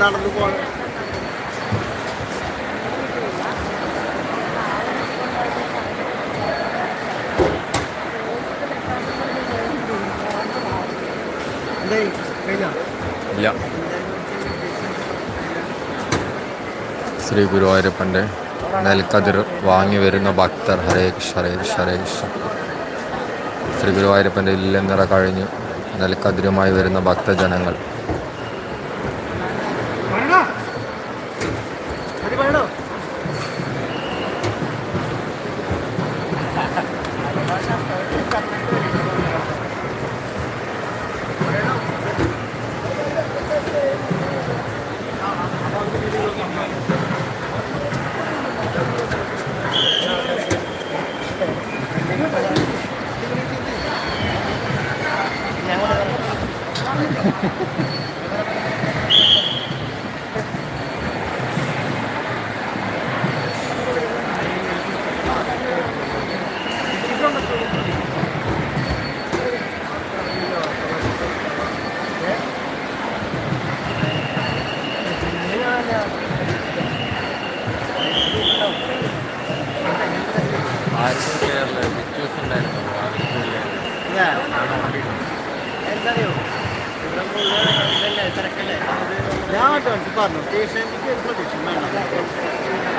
നടന്നു പോകണം ശ്രീ ഗുരുവായൂരപ്പന്റെ നെൽക്കതിർ വാങ്ങി വരുന്ന ഭക്തർ ഹരേ ഹരേ ഹരേ ശ്രീ ഗുരുവായൂരപ്പന്റെ ഇല്ലെന്നിറ കഴിഞ്ഞ് നെൽക്കതിരുമായി വരുന്ന ഭക്തജനങ്ങൾ വേണോ അത്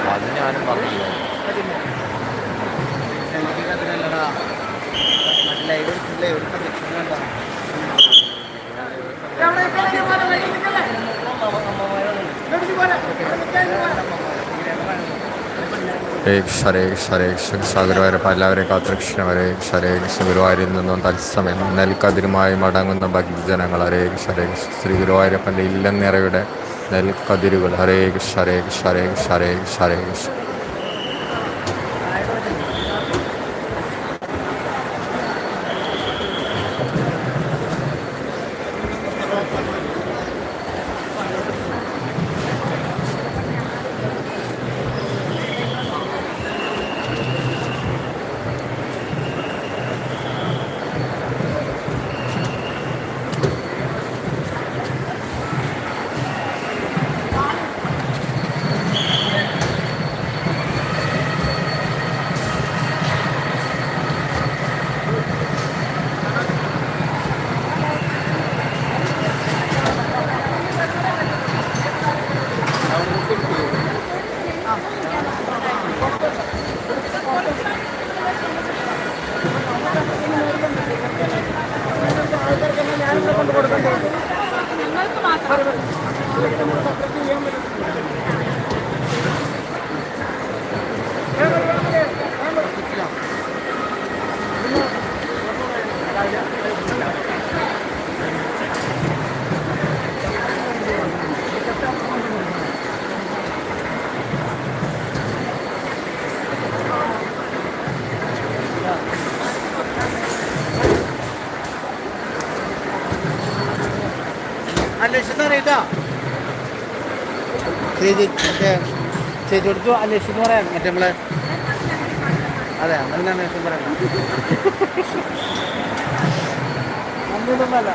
ഹരേ ഞാനും പറഞ്ഞില്ല ഗുരുവായൂരപ്പ എല്ലാവരെയും കാത്തുരക്ഷിക്കണം ഹരേ കൃഷ്ണ ഹരേ കൃഷ്ണ ഗുരുവായൂരിൽ നിന്നും തത്സമയം നെൽക്കതിരുമായി മടങ്ങുന്ന ഭക്തജനങ്ങൾ ഹരേ കൃഷ്ണ ഹരേ കൃഷ്ണ ശ്രീ ഗുരുവായൂരപ്പന്റെ ഇല്ലനിറയുടെ നെൽക്കതിരുകൾ ഹരേ കൃഷ്ണ ഹരേ കൃഷ്ണ ഹരേ കൃഷ്ണ ഹരേ കൃഷ്ണ ഹരേ കൃഷ്ണ അന്വേഷിച്ചു ചേച്ചി മറ്റേ ചേച്ചി കൊടുത്തു അന്വേഷിച്ചു പറയാം. മറ്റേ നമ്മളെ അതെ അങ്ങനെ അന്വേഷിച്ചു പറയാം. ഒന്നുമല്ല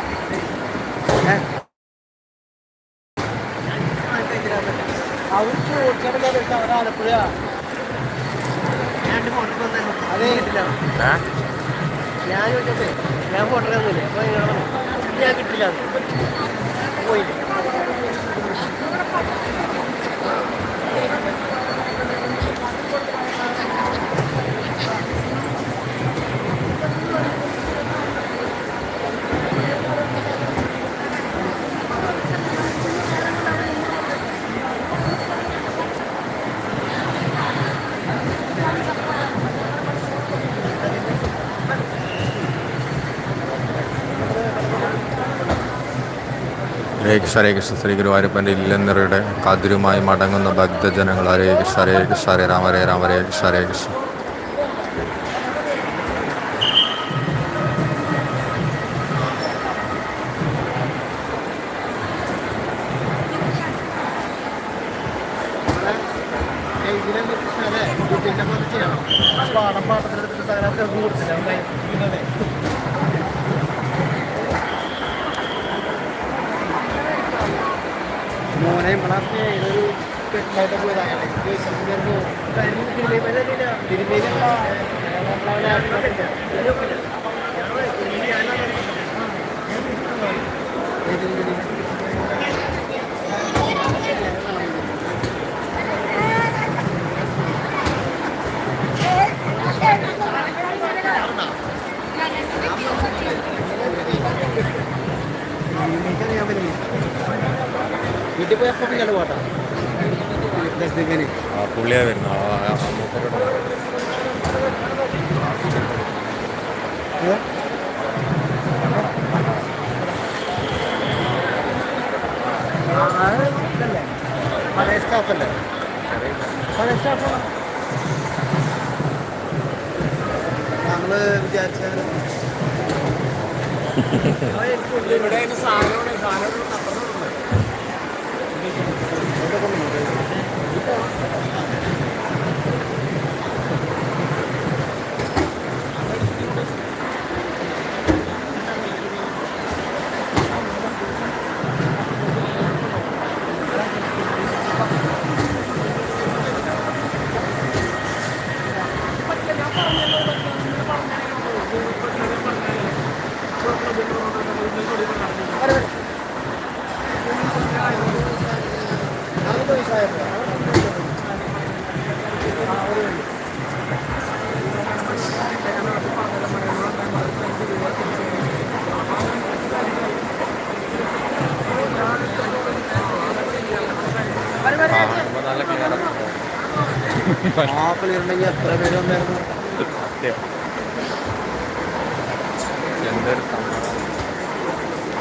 അവർക്ക് ഓടിക്കാറില്ല അവർ ആലപ്പുഴ അതെ. ഞാൻ ചോദിച്ചേ ഞാൻ ഫോട്ടോ ഒന്നുമില്ല ഞാൻ കിട്ടില്ല. ഹരേ കൃഷ്ണ ഹരേ കൃഷ്ണ. ശ്രീ ഗുരുവായൂരപ്പന്റെ ഇല്ലെന്നറിയുടെ കതിരുമായി മടങ്ങുന്ന ഭക്തജനങ്ങൾ. ഹരേ കൃഷ്ണ ഹരേ കൃഷ്ണ. ഹരേ രാമ ഹരേ രാമ ഹരേ കൃഷ്ണ ഹരേ കൃഷ്ണ. മോനെ നമ്മളെ സ്നേഹിതൊരു പെട്ടായിട്ട് പോയതാണ് വീട്ടിൽ പോയി അപ്പം പിള്ളേർ പോട്ടാ. ദശദിക്കന് ആ പുള്ളിയാ ഇതല്ലേ പഴയ സ്റ്റാഫല്ലേ? പഴയ സ്റ്റാഫാണ് ഞങ്ങൾ വിചാരിച്ച Gracias.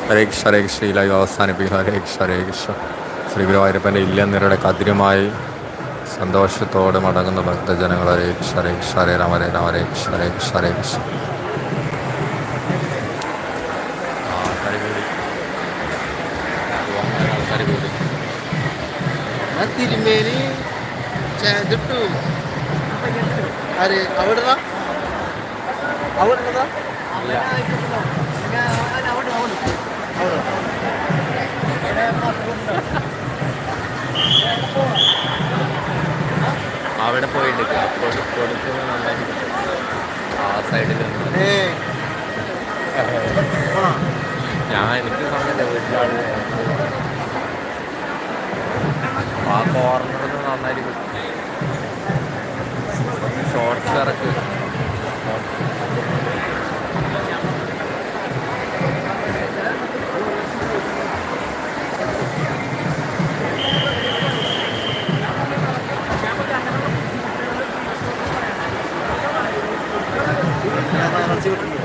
ഹരേ കൃഷ്ണ ഹരേ കൃഷ്ണ ഈ ലൈവ് അവസാനിപ്പിക്കുക ഹരേ കൃഷ്ണ ഹരേ കൃഷ്ണ. ശ്രീ ഗുരുവായൂരപ്പന്റെ ഇല്ലെന്നിരുടെ കതിരുമായി സന്തോഷത്തോടെ മടങ്ങുന്ന ഭക്തജനങ്ങൾ. ഹരേ കൃഷ്ണ ഹരേ കൃഷ്ണ ഹരേ രാമ ഹരേ രാമ ഹരേ കൃഷ്ണ ഹരേ കൃഷ്ണ ഹരേ കൃഷ്ണ. തിരുമേനി ചെയ്തിട്ടു ആര്? അവിടെ അവിടെ അവിടെ പോയിട്ട് കൊടുക്കുന്ന നന്നായിട്ട് ആ സൈഡിൽ ഞാൻ എനിക്ക് സമയത്ത് വീട്ടിലാണ് ആ കോർണറിൽ നന്നായിട്ട് കിട്ടും ഷോർട്സ് ഇറക്ക് ഞാൻ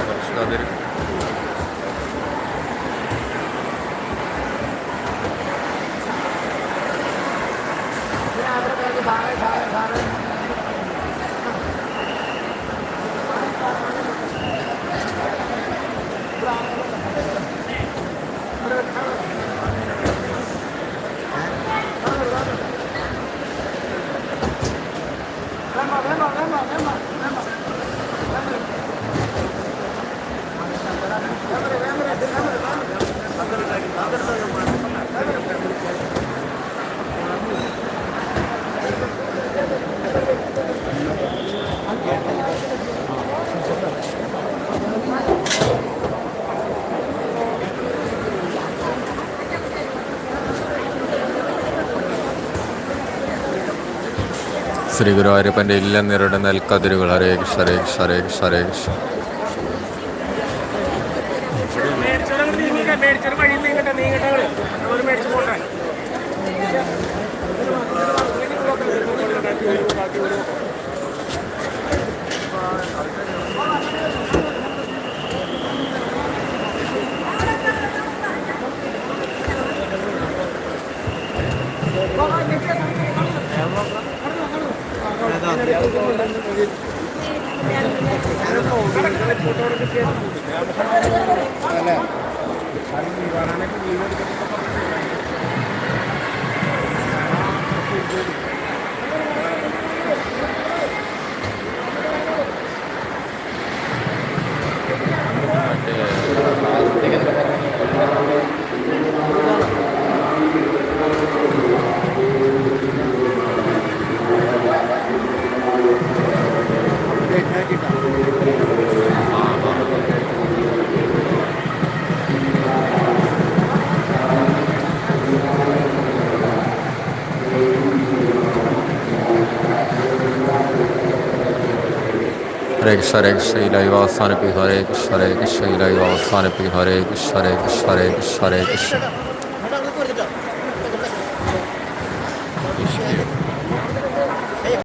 私が出る。ശ്രീ ഗുരുവായൂരപ്പന്റെ ഇല്ല നിരുടെ നെൽക്കതിരുകൾ. ഹരേ കൃഷ്ണ ഹരേ കൃഷ്ണ ഹരേ കൃഷ്ണ ഹരേ കൃഷ്ണ. മേടിച്ചോളൂ നീങ്ങട്ടെ നീങ്ങട്ടെ അല്ലേ? ഹരേ കൃഷ്ണ ഹരേ കൃഷ്ണ ഈ ലൈവ് അവസാനിപ്പിക്കും ഹരേ കൃഷ്ണ ഹരേ കൃഷ്ണ ഈ ലൈവ് അവസാനിപ്പിക്കും ഹരേ കൃഷ്ണ ഹരേ കൃഷ്ണ ഹരേ കൃഷ്ണ